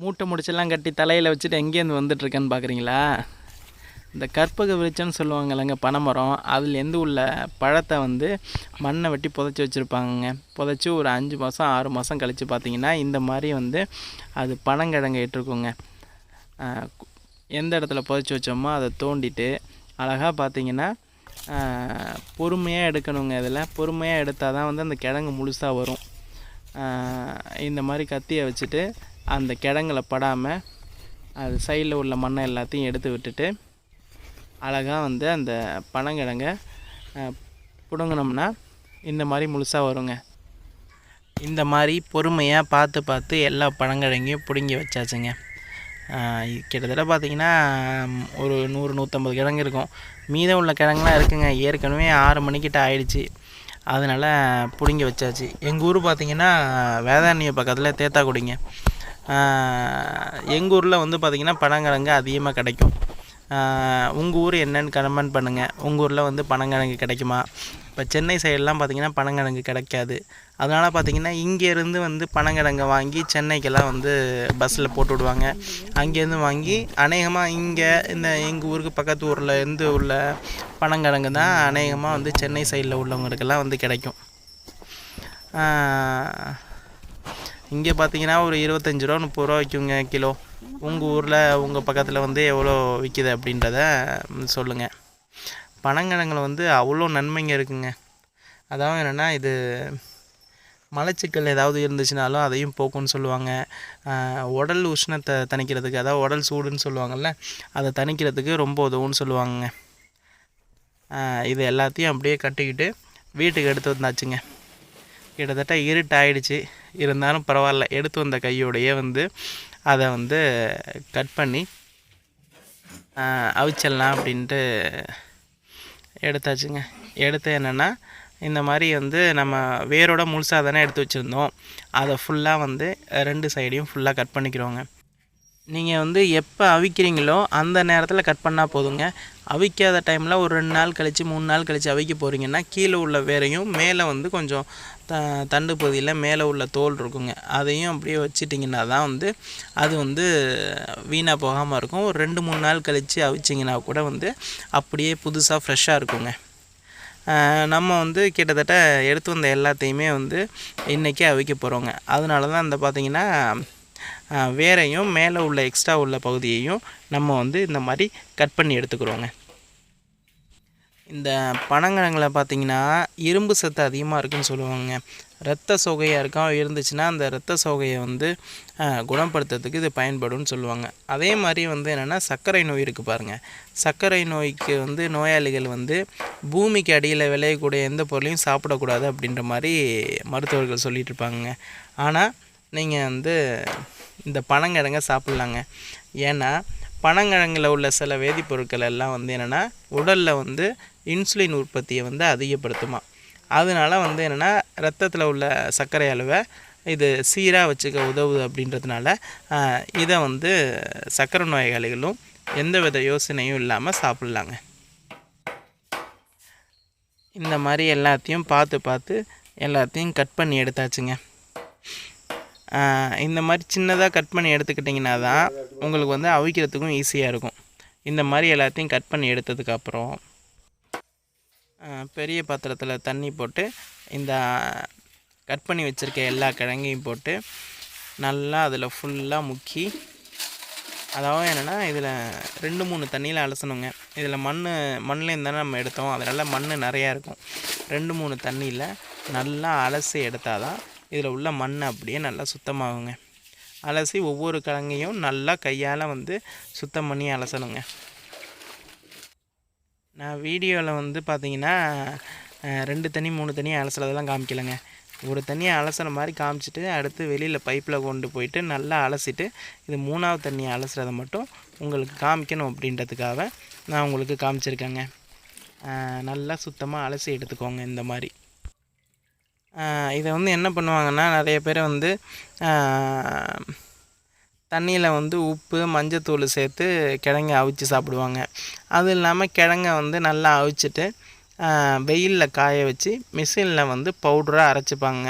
மூட்டை முடிச்செல்லாம் கட்டி தலையில் வச்சுட்டு எங்கேருந்து வந்துட்டுருக்கேன்னு பார்க்குறீங்களா இந்த கற்பக விருட்சம்னு சொல்லுவாங்கல்லங்க பனைமரம். அதுலேருந்து உள்ள பழத்தை வந்து மண்ணை வெட்டி புதைச்சி வச்சுருப்பாங்கங்க. புதைச்சி ஒரு அஞ்சு மாதம் ஆறு மாதம் கழித்து பார்த்தீங்கன்னா இந்த மாதிரி வந்து அது பனங்கிழங்கு இட்டுருக்குங்க எந்த இடத்துல புதைச்சி வச்சோமோ அதை தோண்டிட்டு அழகாக பார்த்தீங்கன்னா பொறுமையாக எடுக்கணுங்க இதில். பொறுமையாக எடுத்தால் தான் வந்து அந்த கிழங்கு முழுசாக வரும். இந்த மாதிரி கத்தியை வச்சுட்டு அந்த கிழங்குல படாமல் அது சைடில் உள்ள மண்ணை எல்லாத்தையும் எடுத்து விட்டுட்டு அழகாக வந்து அந்த பனங்கிழங்க பிடுங்கினோம்னா இந்த மாதிரி முழுசாக வருங்க. இந்த மாதிரி பொறுமையாக பார்த்து பார்த்து எல்லா பழங்கிழங்கையும் பிடுங்கி வச்சாச்சுங்க. கிட்டத்தட்ட பார்த்திங்கன்னா ஒரு நூறு நூற்றம்பது கிழங்கு இருக்கும். மீதம் உள்ள கிழங்குலாம் இருக்குங்க. ஏற்கனவே ஆறு மணிக்கிட்ட ஆயிடுச்சு. அதனால் பிடுங்கி வச்சாச்சு. எங்கள் ஊர் பார்த்திங்கன்னா வேதாரண்ய பக்கத்தில் தேத்தாக்குடிங்க. எங்கள் ஊரில் வந்து பார்த்திங்கன்னா பனங்கிழங்கு அதிகமாக கிடைக்கும். உங்கள் ஊர் என்னன்னு கமெண்ட் பண்ணுங்கள் உங்கள் ஊரில் வந்து பனங்கிழங்கு கிடைக்குமா? இப்போ சென்னை சைடெலாம் பார்த்திங்கன்னா பனங்கிழங்கு கிடைக்காது. அதனால் பார்த்திங்கன்னா இங்கேருந்து வந்து பனங்கிழங்கை வாங்கி சென்னைக்கெல்லாம் வந்து பஸ்ஸில் போட்டு விடுவாங்க. அங்கேருந்து வாங்கி அநேகமாக இங்கே இந்த எங்கள் ஊருக்கு பக்கத்து ஊரில் இருந்து உள்ள பனங்கிழங்கு தான் அநேகமாக வந்து சென்னை சைடில் உள்ளவங்களுக்கெல்லாம் வந்து கிடைக்கும். இங்கே பார்த்தீங்கன்னா ஒரு இருபத்தஞ்சி ரூபா முப்பது ரூபா விற்குங்க கிலோ. உங்கள் ஊரில் உங்கள் பக்கத்தில் வந்து எவ்வளோ விற்கிது அப்படின்றத சொல்லுங்கள் பனங்கிழங்கில் வந்து அவ்வளோ நன்மைங்க இருக்குங்க. அதாவது என்னென்னா இது மலச்சிக்கல் ஏதாவது இருந்துச்சுனாலும் அதையும் போக்கும்னு சொல்லுவாங்க. உடல் உஷ்ணத்தை தணிக்கிறதுக்கு அதாவது உடல் சூடுன்னு சொல்லுவாங்கள்ல அதை தணிக்கிறதுக்கு ரொம்ப உதவும்னு சொல்லுவாங்கங்க. இது எல்லாத்தையும் அப்படியே கட்டிக்கிட்டு வீட்டுக்கு எடுத்து வந்தாச்சுங்க. கிட்டத்தட்ட இருட்டாயிடுச்சு. இருந்தாலும் பரவாயில்ல. எடுத்து வந்த கையோடையே வந்து அதை வந்து கட் பண்ணி அவிச்சிடலாம் அப்படின்ட்டு எடுத்தாச்சுங்க. எடுத்து என்னென்னா இந்த மாதிரி வந்து நம்ம வேரோட முழுசாக தானே எடுத்து வச்சுருந்தோம். அதை ஃபுல்லாக வந்து ரெண்டு சைடையும் ஃபுல்லாக கட் பண்ணிக்கிறோங்க. நீங்கள் வந்து எப்போ அவிக்கிறீங்களோ அந்த நேரத்தில் கட் பண்ணால் போதுங்க. அவிக்காத டைமில் ஒரு ரெண்டு நாள் கழித்து மூணு நாள் கழித்து அவிக்க போகிறீங்கன்னா கீழே உள்ள வேரையும் மேலே வந்து கொஞ்சம் த தண்டு பகுதியில் மேலே உள்ள தோல் இருக்குங்க. அதையும் அப்படியே வச்சிட்டிங்கன்னா தான் வந்து அது வந்து வீணாக போகாமல் இருக்கும். ஒரு ரெண்டு மூணு நாள் கழித்து அவிச்சிங்கன்னா கூட வந்து அப்படியே புதுசாக ஃப்ரெஷ்ஷாக இருக்குங்க. நம்ம வந்து கிட்டத்தட்ட எடுத்து வந்த எல்லாத்தையுமே வந்து இன்றைக்கி அவிக்க போகிறோங்க அதனால தான் இந்த பார்த்திங்கன்னா வேறையும் வேரையும் மேலே உள்ள எக்ஸ்ட்ரா உள்ள பகுதியையும் நம்ம வந்து இந்த மாதிரி கட் பண்ணி எடுத்துக்கிறோங்க. இந்த பனங்கிழங்குல பார்த்தீங்கன்னா இரும்பு சத்து அதிகமாக இருக்குன்னு சொல்லுவாங்க. ரத்த சோகையாக இருக்கா இருந்துச்சுன்னா அந்த ரத்த சோகையை வந்து குணப்படுத்துறதுக்கு இது பயன்படும்னு சொல்லுவாங்க. அதே மாதிரி வந்து என்னென்னா சர்க்கரை நோய் இருக்குது பாருங்கள் சர்க்கரை நோய்க்கு வந்து நோயாளிகள் வந்து பூமிக்கு அடியில் விளையக்கூடிய எந்த பொருளையும் சாப்பிடக்கூடாது அப்படின்ற மாதிரி மருத்துவர்கள் சொல்லிகிட்டு இருப்பாங்க ஆனால் நீங்கள் வந்து இந்த பனங்கிழங்க சாப்பிட்லாங்க. ஏன்னா பனங்கிழங்கில் உள்ள சில வேதிப்பொருட்கள் எல்லாம் வந்து என்னென்னா உடலில் வந்து இன்சுலின் உற்பத்தியை வந்து அதிகப்படுத்துமா. அதனால வந்து என்னென்னா ரத்தத்தில் உள்ள சர்க்கரை அளவை இது சீராக வச்சுக்க உதவுது அப்படின்றதுனால இதை வந்து சர்க்கரை நோயாளிகளும் எந்தவித யோசனையும் இல்லாமல் சாப்பிட்லாங்க. இந்த மாதிரி எல்லாத்தையும் பார்த்து பார்த்து எல்லாத்தையும் கட் பண்ணி எடுத்தாச்சுங்க. இந்த மாதிரி சின்னதாக கட் பண்ணி எடுத்துக்கிட்டிங்கன்னா தான் உங்களுக்கு வந்து அவிக்கிறதுக்கும் ஈஸியாக இருக்கும். இந்த மாதிரி எல்லாத்தையும் கட் பண்ணி எடுத்ததுக்கப்புறம் பெரிய பாத்திரத்தில் தண்ணி போட்டு இந்த கட் பண்ணி வச்சுருக்க எல்லா கிழங்கையும் போட்டு நல்லா அதில் ஃபுல்லாக முக்கி அதாவது என்னென்னா இதில் ரெண்டு மூணு தண்ணியில் அலசணுங்க. இதில் மண் மண்ணிலேருந்து தானே நம்ம எடுத்தோம். அதனால் மண் நிறையா இருக்கும். ரெண்டு மூணு தண்ணியில் நல்லா அலசி எடுத்தால் தான் இதில் உள்ள மண் அப்படியே நல்லா சுத்தமாகுங்க. அலசி ஒவ்வொரு கிழங்கையும் நல்லா கையால் வந்து சுத்தம் பண்ணி அலசணுங்க. நான் வீடியோவில் வந்து பார்த்தீங்கன்னா ரெண்டு தண்ணி மூணு தண்ணி அலசுறதெல்லாம் காமிக்கலைங்க. ஒரு தண்ணியை அலசுற மாதிரி காமிச்சிட்டு அடுத்து வெளியில் பைப்பில் கொண்டு போயிட்டு நல்லா அலசிட்டு இது மூணாவது தண்ணியை அலசுறதை மட்டும் உங்களுக்கு காமிக்கணும் அப்படின்றதுக்காக நான் உங்களுக்கு காமிச்சிருக்கேங்க. நல்லா சுத்தமாக அலசி எடுத்துக்கோங்க இந்த மாதிரி. இதை வந்து என்ன பண்ணுவாங்கன்னா நிறைய பேர் வந்து தண்ணியில் வந்து உப்பு மஞ்சத்தூள் சேர்த்து கிழங்கை அவிச்சு சாப்பிடுவாங்க. அது இல்லாமல் கிழங்க வந்து நல்லா அவிச்சிட்டு வெயிலில் காய வச்சு மிஷினில் வந்து பவுடராக அரைச்சிப்பாங்க.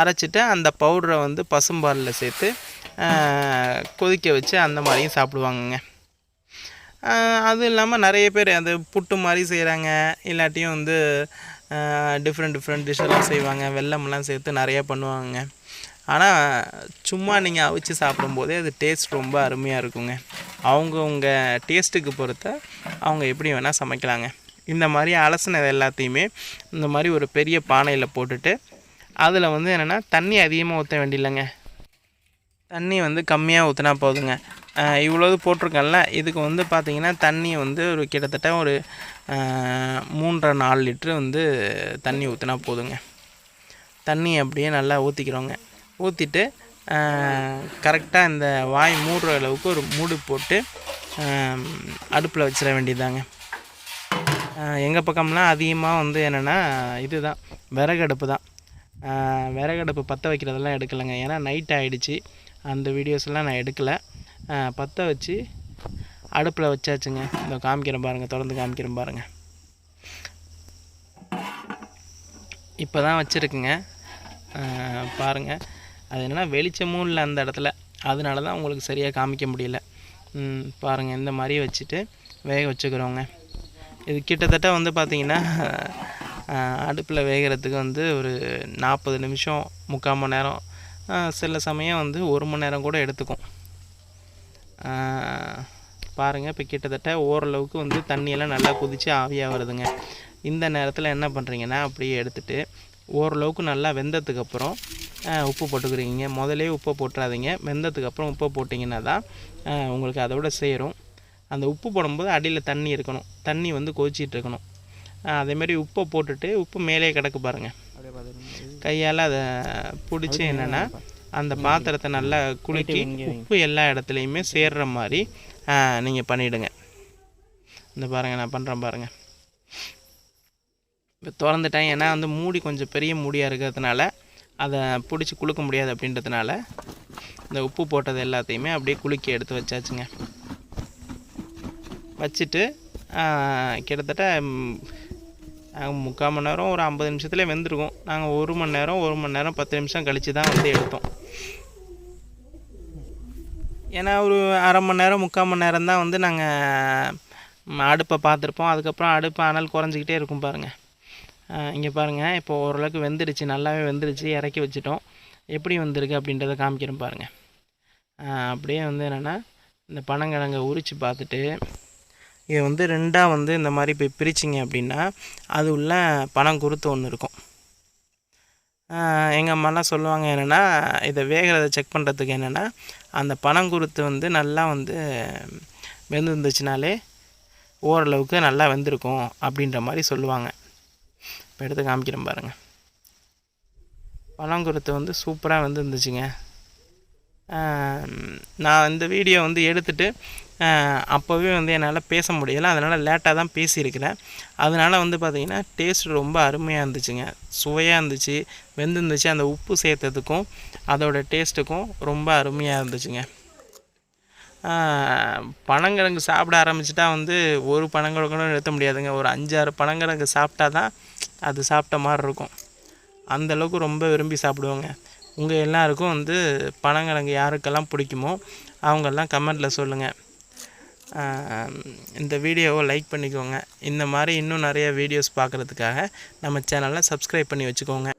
அரைச்சிட்டு அந்த பவுடரை வந்து பசும்பாலில் சேர்த்து கொதிக்க வச்சு அந்த மாதிரியும் சாப்பிடுவாங்கங்க. அது அதுவும் இல்லாமல் நிறைய பேர் அந்த புட்டு மாதிரி செய்கிறாங்க இல்லாட்டியும் வந்து டிஃப்ரெண்ட் டிஃப்ரெண்ட் டிஷ்ஷெல்லாம் செய்வாங்க. வெல்லம்லாம் சேர்த்து நிறையா பண்ணுவாங்க. ஆனால் சும்மா நீங்கள் அவிச்சு சாப்பிடும்போதே அது டேஸ்ட் ரொம்ப அருமையாக இருக்குங்க. அவங்கவுங்க டேஸ்ட்டுக்கு பொறுத்த அவங்க எப்படி வேணால் சமைக்கலாங்க. இந்த மாதிரி அலசினது எல்லாத்தையுமே இந்த மாதிரி ஒரு பெரிய பானையில் போட்டுட்டு அதில் வந்து என்னென்னா தண்ணி அதிகமாக ஊற்ற வேண்டியில்லைங்க தண்ணி வந்து கம்மியாக ஊற்றினா போதுங்க. இவ்வளோது இவ்வளவு போட்டிருக்கேன்ல இதுக்கு வந்து பார்த்திங்கன்னா தண்ணி வந்து ஒரு கிட்டத்தட்ட ஒரு மூன்றரை நாலு லிட்ரு வந்து தண்ணி ஊற்றினா போதுங்க. தண்ணி அப்படியே நல்லா ஊற்றிக்கிறோங்க ஊற்றிட்டு கரெக்டாக இந்த வாய் மூடுற அளவுக்கு ஒரு மூடு போட்டு அடுப்பில் வச்சிட வேண்டியதாங்க எங்கள் பக்கம்லாம் அதிகமாக வந்து என்னென்னா இதுதான். விறகடுப்பு தான். விறகடுப்பு பற்ற வைக்கிறதெல்லாம் எடுக்கலைங்க. ஏன்னா நைட் ஆகிடுச்சு அந்த வீடியோஸ்லாம் நான் எடுக்கலை. பற்ற வச்சு அடுப்பில் வச்சாச்சுங்க. இந்த காமிக்கிறேன் பாருங்கள் தொடர்ந்து காமிக்கிறேன் பாருங்கள் இப்போ தான் வச்சுருக்குங்க பாருங்கள் அது என்னென்னா வெளிச்சமும் இல்லை அந்த இடத்துல. அதனால தான் உங்களுக்கு சரியாக காமிக்க முடியல. பாருங்கள் இந்த மாதிரி வச்சுட்டு வேக வச்சுக்கிறோங்க. இது கிட்டத்தட்ட வந்து பார்த்திங்கன்னா அடுப்பில் வேகிறதுக்கு வந்து ஒரு நாற்பது நிமிஷம் முக்கால் மணி நேரம். சில சமயம் வந்து ஒரு மணி நேரம் கூட எடுத்துக்கும். பாருங்கள் இப்போ கிட்டத்தட்ட ஓரளவுக்கு வந்து தண்ணியெல்லாம் நல்லா கொதித்து ஆவியாக வருதுங்க. இந்த நேரத்தில் என்ன பண்ணுறீங்கன்னா அப்படியே எடுத்துட்டு ஓரளவுக்கு நல்லா வெந்ததுக்கப்புறம் உப்பு போட்டுக்கிறீங்க. முதலே உப்பை போட்டுறாதீங்க. வெந்ததுக்கப்புறம் உப்பை போட்டிங்கன்னா தான் உங்களுக்கு அதோட சேரும். அந்த உப்பு போடும்போது அடியில் தண்ணி இருக்கணும். தண்ணி வந்து கொதிச்சிட்டு இருக்கணும். ஆஹ், அதே மாதிரி உப்பை போட்டுட்டு உப்பு மேலே கிடக்கு பாருங்கள் கையால் அதை பிடிச்சி என்னென்னா அந்த பாத்திரத்தை நல்லா குலுக்கி உப்பு எல்லா இடத்துலையுமே சேர்ற மாதிரி நீங்கள் பண்ணிவிடுங்க இந்த பாருங்கள் நான் பண்ணுறேன் பாருங்கள் இப்போ திறந்துட்டேன். ஏன்னா வந்து மூடி கொஞ்சம் பெரிய மூடியாக இருக்கிறதுனால அதை பிடிச்சி குலுக்க முடியாது அப்படின்றதுனால இந்த உப்பு போட்டது எல்லாத்தையுமே அப்படியே குலுக்கி எடுத்து வச்சாச்சுங்க. வச்சுட்டு கிட்டத்தட்ட முக்கால் மணி நேரம் ஒரு ஐம்பது நிமிஷத்துல வெந்திருக்கும். நாங்கள் ஒரு மணி நேரம் ஒரு மணி நேரம் பத்து நிமிஷம் கழித்து தான் வந்து எடுத்தோம். ஏன்னா ஒரு அரை மணி நேரம் முக்கால் மணி நேரம் தான் வந்து நாங்கள் அடுப்பை பார்த்துருப்போம். அதுக்கப்புறம் அடுப்பு அனல் குறைஞ்சிக்கிட்டே இருக்கும் பாருங்கள் இங்கே பாருங்கள் இப்போ ஓரளவுக்கு வெந்துடுச்சு நல்லாவே வெந்துடுச்சு இறக்கி வச்சுட்டோம். எப்படி வந்திருக்கு அப்படின்றத காமிக்கிறோம் பாருங்கள் அப்படியே வந்து என்னென்னா இந்த பனங்கிழங்கை உரித்து பார்த்துட்டு இது வந்து ரெண்டாக வந்து இந்த மாதிரி போய் பிரிச்சிங்க அப்படின்னா அது உள்ள பனம் குருத்து ஒன்று இருக்கும். எங்கள் அம்மாலாம் சொல்லுவாங்க என்னென்னா இதை வேகிறத செக் பண்ணுறதுக்கு என்னென்னா அந்த பனங்குருத்து வந்து நல்லா வந்து வெந்திருந்துச்சுனாலே ஓரளவுக்கு நல்லா வெந்திருக்கும் அப்படின்ற மாதிரி சொல்லுவாங்க. இப்போ எடுத்து காமிக்கிறேன் பாருங்கள் பனங்குருத்து வந்து சூப்பராக வந்துருந்துச்சுங்க. நான் இந்த வீடியோ வந்து எடுத்துகிட்டு அப்போவே வந்து என்னால் பேச முடியலை. அதனால் லேட்டாக தான் பேசியிருக்கிறேன். அதனால் வந்து பார்த்திங்கன்னா டேஸ்ட் ரொம்ப அருமையாக இருந்துச்சுங்க. சுவையாக இருந்துச்சு வெந்திருந்துச்சு. அந்த உப்பு சேர்த்ததுக்கும் அதோட டேஸ்ட்டுக்கும் ரொம்ப அருமையாக இருந்துச்சுங்க. பனங்கிழங்கு சாப்பிட ஆரம்பிச்சிட்டா வந்து ஒரு பனங்கிழங்கும் நிறுத்த முடியாதுங்க. ஒரு அஞ்சாறு பனங்கிழங்கு சாப்பிட்டா தான் அது சாப்பிட்ட மாதிரி இருக்கும். அந்தளவுக்கு ரொம்ப விரும்பி சாப்பிடுவோங்க. உங்கள் எல்லாருக்கும் வந்து பனங்கிழங்கு யாருக்கெல்லாம் பிடிக்குமோ அவங்கெல்லாம் கமெண்ட்டில் சொல்லுங்கள் இந்த வீடியோவை லைக் பண்ணிக்கோங்க. இந்த மாதிரி இன்னும் நிறைய வீடியோஸ் பார்க்குறதுக்காக நம்ம சேனலை சப்ஸ்கிரைப் பண்ணி வச்சுக்கோங்க.